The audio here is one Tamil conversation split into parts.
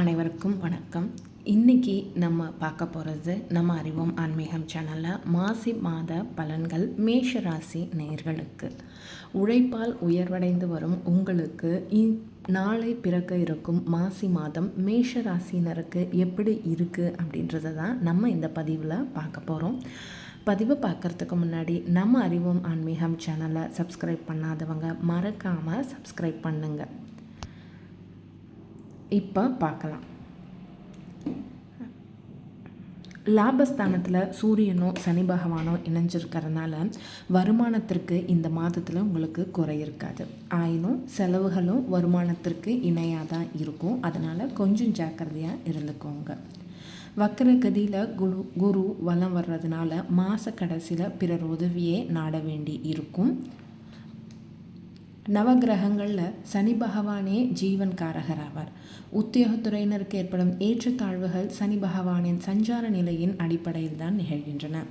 அனைவருக்கும் வணக்கம். இன்றைக்கி நம்ம பார்க்க போகிறது நம்ம அறிவோம் ஆன்மீகம் சேனலில் மாசி மாத பலன்கள் மேஷ ராசி நேயர்களுக்கு. உழைப்பால் உயர்வடைந்து வரும் உங்களுக்கு நாளை பிறக்க இருக்கும் மாசி மாதம் மேஷ ராசினருக்கு எப்படி இருக்குது அப்படின்றத தான் நம்ம இந்த பதிவில் பார்க்க போகிறோம் பதிவை பார்க்குறதுக்கு முன்னாடி நம்ம அறிவோம் ஆன்மீகம் சேனலை சப்ஸ்கிரைப் பண்ணாதவங்க மறக்காமல் சப்ஸ்கிரைப் பண்ணுங்கள் இப்போ பார்க்கலாம். லாபஸ்தானத்தில் சூரியனோ சனி பகவானோ இணைஞ்சிருக்கிறதுனால வருமானத்திற்கு இந்த மாதத்தில் உங்களுக்கு குறை இருக்காது. ஆயினும் செலவுகளும் வருமானத்திற்கு இணையாக தான் இருக்கும். அதனால் கொஞ்சம் ஜாக்கிரதையாக இருந்துக்கோங்க. வக்கரகதியில் குரு குரு வலம் வர்றதுனால மாத கடைசியில் பிறர் உதவியே நாட வேண்டி இருக்கும். நவகிரகங்களில் சனி பகவானே ஜீவன் காரகராவார் உத்தியோகத்துறையினருக்கு ஏற்படும் ஏற்றத்தாழ்வுகள் சனி பகவானின் சஞ்சார நிலையின் அடிப்படையில் தான் நிகழ்கின்றன.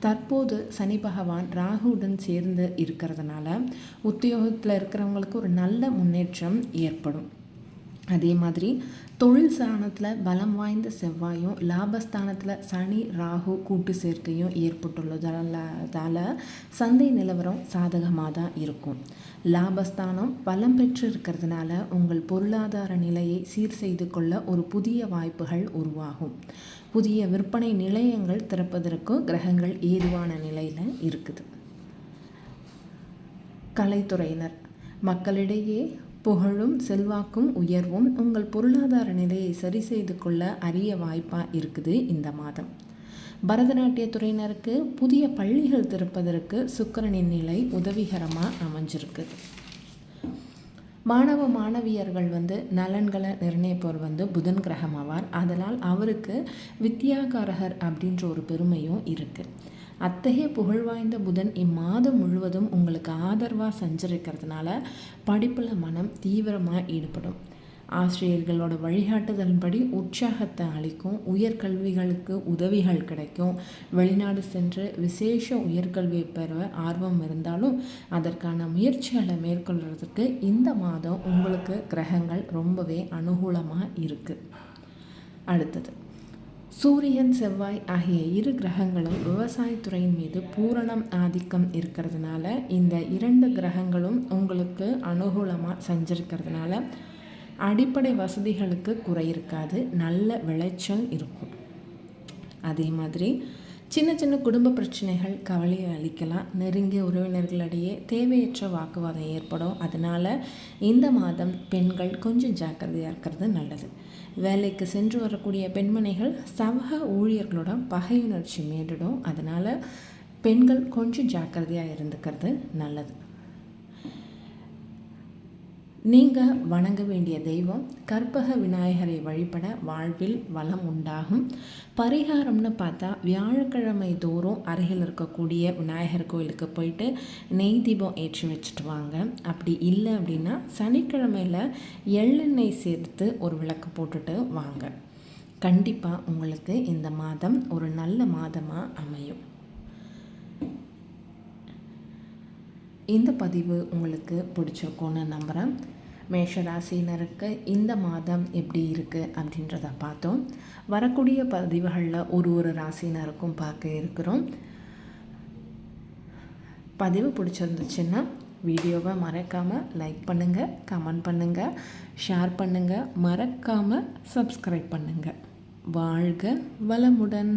தற்போது சனி பகவான் ராகுவுடன் சேர்ந்து இருக்கிறதுனால உத்தியோகத்தில் இருக்கிறவங்களுக்கு ஒரு நல்ல முன்னேற்றம் ஏற்படும். அதே மாதிரி தொழில் ஸ்தானத்தில் பலம் வாய்ந்த செவ்வாயும் லாபஸ்தானத்தில் சனி ராகு கூட்டு சேர்க்கையும் ஏற்பட்டுள்ளதால சந்தை நிலவரம் சாதகமாக தான் இருக்கும். லாபஸ்தானம் பலம் பெற்று இருக்கிறதுனால உங்கள் பொருளாதார நிலையை சீர் செய்து கொள்ள ஒரு புதிய வாய்ப்புகள் உருவாகும். புதிய விற்பனை நிலையங்கள் திறப்பதற்கு கிரகங்கள் ஏதுவான நிலையில் இருக்குது. கலைத்துறையினர் மக்களிடையே புகழும் செல்வாக்கும் உயர்வும் உங்கள் பொருளாதார நிலையை சரி செய்து கொள்ள அரிய வாய்ப்பாக இருக்குது இந்த மாதம். பரதநாட்டிய துறையினருக்கு புதிய பள்ளிகள் திறப்பதற்கு சுக்கரனின் நிலை உதவிகரமாக அமைஞ்சிருக்கு. மாணவ மாணவியர்கள் வந்து நலன்களை நிர்ணயிப்பவர் வந்து புதன் கிரகம் ஆவார். அதனால் அவருக்கு வித்யாகாரகர் அப்படின்ற ஒரு பெருமையும் இருக்குது அத்தகைய புகழ்வாய்ந்த புதன் இம்மாதம் முழுவதும் உங்களுக்கு ஆதரவாக சஞ்சரிக்கிறதுனால படிப்பில் மனம் தீவிரமாக ஈடுபடும். ஆசிரியர்களோட வழிகாட்டுதலின்படி உற்சாகத்தை அளிக்கும் உயர்கல்விகளுக்கு உதவிகள் கிடைக்கும். வெளிநாடு சென்று விசேஷ உயர்கல்வியை பெற ஆர்வம் இருந்தாலும் அதற்கான முயற்சிகளை மேற்கொள்கிறதுக்கு இந்த மாதம் உங்களுக்கு கிரகங்கள் ரொம்பவே அனுகூலமாக இருக்குது அடுத்தது சூரியன் செவ்வாய் ஆகிய இரு கிரகங்களும் விவசாயத்துறையின் மீது பூரணம் ஆதிக்கம் இருக்கிறதுனால இந்த இரண்டு கிரகங்களும் உங்களுக்கு அனுகூலமாக செஞ்சிருக்கிறதுனால அடிப்படை வசதிகளுக்கு குறை இருக்காது நல்ல விளைச்சல் இருக்கும். அதே மாதிரி சின்ன சின்ன குடும்ப பிரச்சனைகள் கவலையை அளிக்கலாம். நெருங்கிய உறவினர்களிடையே தேவையற்ற வாக்குவாதம் ஏற்படும். அதனால் இந்த மாதம் பெண்கள் கொஞ்சம் ஜாக்கிரதையாக இருக்கிறது நல்லது. வேலைக்கு சென்று வரக்கூடிய பெண்மணிகள் சமூக ஊழியர்களோட பகையுணர்ச்சி மேலிடும். அதனால் பெண்கள் கொஞ்சம் ஜாக்கிரதையாக இருந்துக்கிறது நல்லது. நீங்கள் வணங்க வேண்டிய தெய்வம் கற்பக விநாயகரை வழிபட வாழ்வில் வளம் உண்டாகும். பரிகாரம்னு பார்த்தா வியாழக்கிழமை தோறும் அருகில் இருக்கக்கூடிய விநாயகர் கோயிலுக்கு போயிட்டு நெய் தீபம் ஏற்றி வச்சுட்டு வாங்க. அப்படி இல்லை அப்படின்னா சனிக்கிழமையில் எள்ளெண்ணெய் சேர்த்து ஒரு விளக்கு போட்டுட்டு வாங்க. கண்டிப்பாக உங்களுக்கு இந்த மாதம் ஒரு நல்ல மாதமாக அமையும். இந்த பதிவு உங்களுக்கு பிடிச்சிருக்கும்னு நம்புகிறேன் மேஷராசினருக்கு இந்த மாதம் எப்படி இருக்குது அப்படின்றத பார்த்தோம். வரக்கூடிய பதிவுகளில் ஒரு ஒரு ராசினருக்கும் பார்க்க இருக்கிறோம். பதிவு பிடிச்சிருந்துச்சுன்னா வீடியோவை மறக்காமல் லைக் பண்ணுங்கள் கமெண்ட் பண்ணுங்கள் ஷேர் பண்ணுங்கள் மறக்காமல் சப்ஸ்கிரைப் பண்ணுங்கள் வாழ்க வளமுடன்.